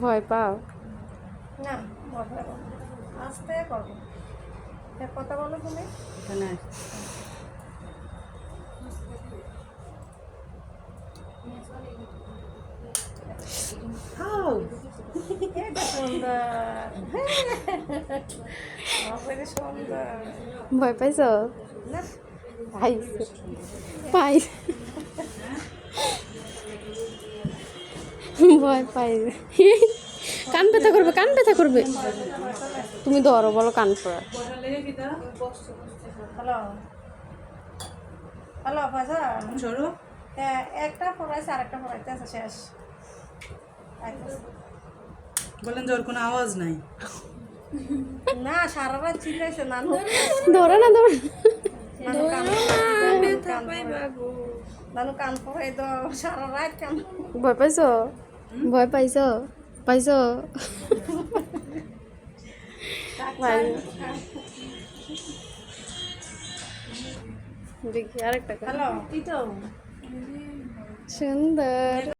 ভয় পাও? না ভয় পাবো। আস্তে করব। কথা বলো তুমি। এখানে ভয় পাইছ? না। পাইছে। পাই ভয় পাই। কান ব্যথা করবে কান ব্যথা করবে। তুমি ধরো বলো কান পড়া। হ্যালো। হ্যালো ভাষা সরো একটা পড়াইছে আরেকটা পড়াইতে আছে শেষ। বলেন যে ওর কোনো আওয়াজ নাই। না সারা রাত চিল্লাইছে নানু। ধরো না ধরো নানু কান পড়াই সারা রাত কান? ভয় পাইছ? ভয় পাইছ? পাইছ? দেখি আরেকটা সুন্দর।